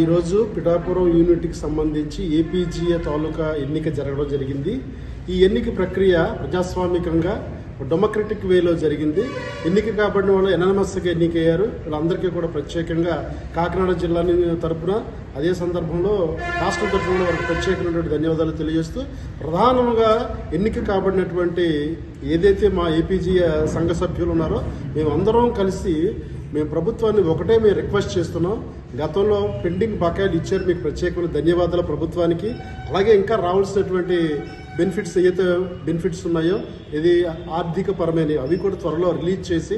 ఈరోజు పిఠాపురం యూనిట్కి సంబంధించి ఏపీజీఏ తాలూకా ఎన్నిక జరగడం జరిగింది. ఈ ఎన్నిక ప్రక్రియ ప్రజాస్వామికంగా డెమోక్రటిక్ వేలో జరిగింది. ఎన్నిక కాబడిన వాళ్ళు ఎనానమస్గా ఎన్నికయ్యారు. వీళ్ళందరికీ కూడా ప్రత్యేకంగా కాకినాడ జిల్లా తరపున అదే సందర్భంలో రాష్ట్రం తరఫున వారికి ప్రత్యేకమైనటువంటి ధన్యవాదాలు తెలియజేస్తూ ప్రధానంగా ఎన్నిక కాబడినటువంటి ఏదైతే మా ఏపీజీ సంఘ సభ్యులు ఉన్నారో మేమందరం కలిసి మేము ప్రభుత్వాన్ని ఒకటే మేము రిక్వెస్ట్ చేస్తున్నాం. గతంలో పెండింగ్ బకాయిలు ఇచ్చారు. మీకు ప్రత్యేకమైన ధన్యవాదాలు ప్రభుత్వానికి. అలాగే ఇంకా రావాల్సినటువంటి బెనిఫిట్స్ ఏదైతే బెనిఫిట్స్ ఉన్నాయో ఇది ఆర్థిక పరమైన అవి కూడా త్వరలో రిలీజ్ చేసి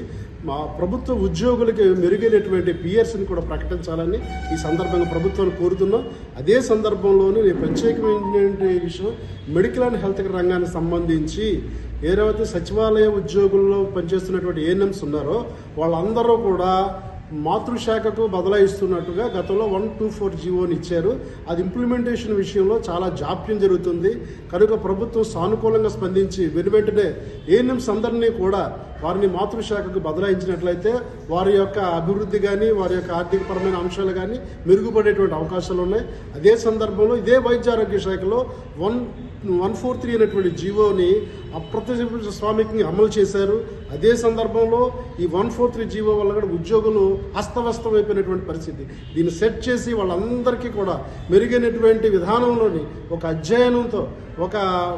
మా ప్రభుత్వ ఉద్యోగులకి మెరుగైనటువంటి పియర్స్ని కూడా ప్రకటించాలని ఈ సందర్భంగా ప్రభుత్వాన్ని కోరుతున్నాం. అదే సందర్భంలోనే నేను ప్రత్యేకమైన విషయం మెడికల్ అండ్ హెల్త్ రంగానికి సంబంధించి ఏదైతే సచివాలయ ఉద్యోగుల్లో పనిచేస్తున్నటువంటి ఏఎన్ఎంస్ ఉన్నారో వాళ్ళందరూ కూడా మాతృశాఖకు బదలాయిస్తున్నట్టుగా గతంలో వన్ టూ ఫోర్ జీవోని ఇచ్చారు. అది ఇంప్లిమెంటేషన్ విషయంలో చాలా జాప్యం జరుగుతుంది. కనుక ప్రభుత్వం సానుకూలంగా స్పందించి వెను వెంటనే ఏఎన్ఎంస్ అందరినీ కూడా వారిని మాతృశాఖకు బదలాయించినట్లయితే వారి యొక్క అభివృద్ధి కానీ వారి యొక్క ఆర్థికపరమైన అంశాలు కానీ మెరుగుపడేటువంటి అవకాశాలు ఉన్నాయి. అదే సందర్భంలో ఇదే వైద్య ఆరోగ్య శాఖలో వన్ వన్ ఫోర్ త్రీ అనేటువంటి జీవోని అప్రత్యక్ష స్వామికి అమలు చేశారు. అదే సందర్భంలో ఈ వన్ ఫోర్ త్రీ జీవో వల్ల కూడా ఉద్యోగులు అస్తవ్యస్తం అయిపోయినటువంటి పరిస్థితి. దీన్ని సెట్ చేసి వాళ్ళందరికీ కూడా మెరుగైనటువంటి విధానంలోని ఒక అధ్యయనంతో ఒక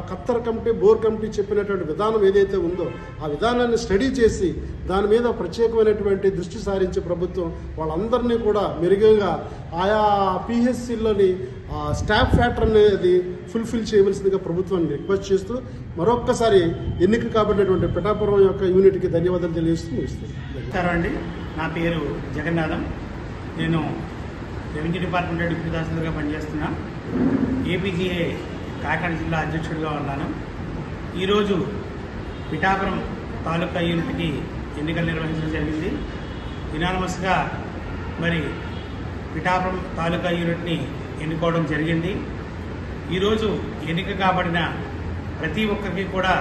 ఖత్తర్ కమిటీ బోర్ కమిటీ చెప్పినటువంటి విధానం ఏదైతే ఉందో ఆ విధానాన్ని స్టడీ చేసి దాని మీద ప్రత్యేకమైనటువంటి దృష్టి సారించి ప్రభుత్వం వాళ్ళందరినీ కూడా మెరుగుగా ఆయా పిహెచ్సిలోని స్టాఫ్ ఫ్యాక్టర్ అనేది ఫుల్ఫిల్ చేయవలసిందిగా ప్రభుత్వాన్ని రిక్వెస్ట్ చేస్తూ మరొక్కసారి ఎన్నిక కాబట్టినటువంటి పిఠాపురం యొక్క యూనిట్కి ధన్యవాదాలు తెలియజేస్తూ ముగిస్తుంది అండి. నా పేరు జగన్నాథం. నేను రెవెన్యూ డిపార్ట్మెంట్ డిప్యూటీ తహసీల్దార్గా పనిచేస్తున్నా. ఏపీజీఏ కాకినాడ జిల్లా అధ్యక్షుడిగా ఉన్నాను. ఈరోజు పిఠాపురం తాలూకా యూనిట్కి ఎన్నికలు నిర్వహించడం జరిగింది. యునానమస్గా మరి పిఠాపురం తాలూకా యూనిట్ని ఎన్నుకోవడం జరిగింది. ఈరోజు ఎన్నిక కాబడిన ప్రతి ఒక్కరికి కూడా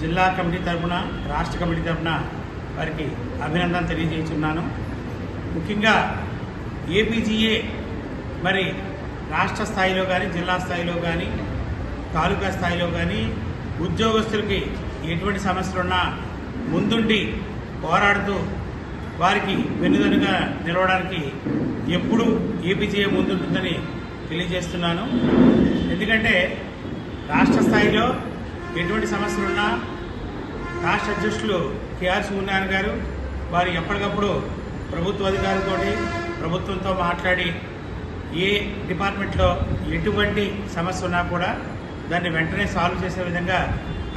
జిల్లా కమిటీ తరఫున రాష్ట్ర కమిటీ తరఫున వారికి అభినందన తెలియజేస్తున్నాను. ముఖ్యంగా ఏపీజీఏ మరి రాష్ట్ర స్థాయిలో కానీ జిల్లా స్థాయిలో కానీ తాలూకా స్థాయిలో కానీ ఉద్యోగస్తులకి ఎటువంటి సమస్యలున్నా ముందుండి పోరాడుతూ వారికి వెన్నుదనుగా నిలవడానికి ఎప్పుడు ఏపీజీఏ ముందుంటుందని తెలియజేస్తున్నాను. ఎందుకంటే రాష్ట్ర స్థాయిలో ఎటువంటి సమస్యలున్నా రాష్ట్ర అధ్యక్షులు కేఆర్ సూర్యనారాయణ గారు వారు ఎప్పటికప్పుడు ప్రభుత్వ అధికారులతో ప్రభుత్వంతో మాట్లాడి ఏ డిపార్ట్మెంట్లో ఎటువంటి సమస్య ఉన్నా కూడా దాన్ని వెంటనే సాల్వ్ చేసే విధంగా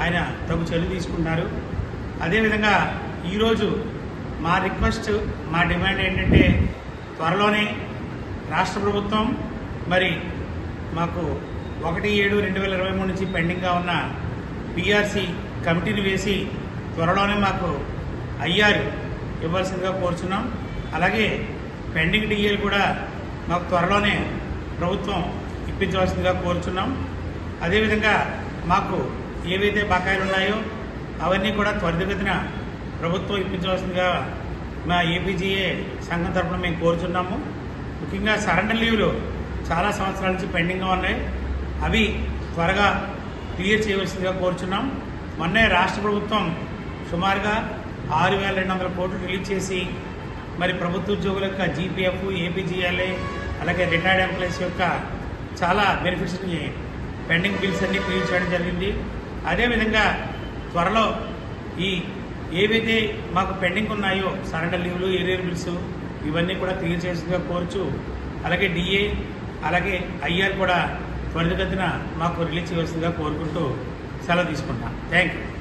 ఆయన తగు చర్యలు తీసుకుంటున్నారు. అదేవిధంగా ఈరోజు మా రిక్వెస్ట్ మా డిమాండ్ ఏంటంటే త్వరలోనే రాష్ట్ర ప్రభుత్వం మరి మాకు ఒకటి ఏడు రెండు వేల ఇరవై మూడు నుంచి పెండింగ్గా ఉన్న పిఆర్సి కమిటీని వేసి త్వరలోనే మాకు ఐఆర్ ఇవ్వాల్సిందిగా కోరుచున్నాం. అలాగే పెండింగ్ డిఏలు కూడా మాకు త్వరలోనే ప్రభుత్వం ఇప్పించవలసిందిగా కోరుచున్నాం. అదేవిధంగా మాకు ఏవైతే బకాయిలు ఉన్నాయో అవన్నీ కూడా త్వరితగతిన ప్రభుత్వం ఇప్పించవలసిందిగా మా ఏపీజీఏ సంఘం తరఫున మేము కోరుచున్నాము. ముఖ్యంగా సరెండర్ లీవ్లు చాలా సంవత్సరాల నుంచి పెండింగ్గా ఉన్నాయి. అవి త్వరగా క్లియర్ చేయవలసిందిగా కోరుచున్నాం. మొన్నే రాష్ట్ర ప్రభుత్వం సుమారుగా ఆరు వేల రెండు వందల కోట్లు రిలీజ్ చేసి మరి ప్రభుత్వ ఉద్యోగుల యొక్క జీపీఎఫ్ ఏపీజీఎల్ఏ అలాగే రిటైర్డ్ ఎంప్లాయీస్ యొక్క చాలా బెనిఫిట్స్ని పెండింగ్ బిల్స్ అన్ని క్లియర్ చేయడం జరిగింది. అదేవిధంగా త్వరలో ఈ ఏవైతే మాకు పెండింగ్ ఉన్నాయో సరెండర్ లీవ్లు ఏరియర్ బిల్స్ ఇవన్నీ కూడా క్లియర్ చేసిందిగా కోరుచు అలాగే డిఏ అలాగే ఐఆర్ కూడా త్వరితగతిన మాకు రిలీజ్ చేయవలసిందిగా కోరుకుంటూ సెలవు తీసుకుంటాం థ్యాంక్ యూ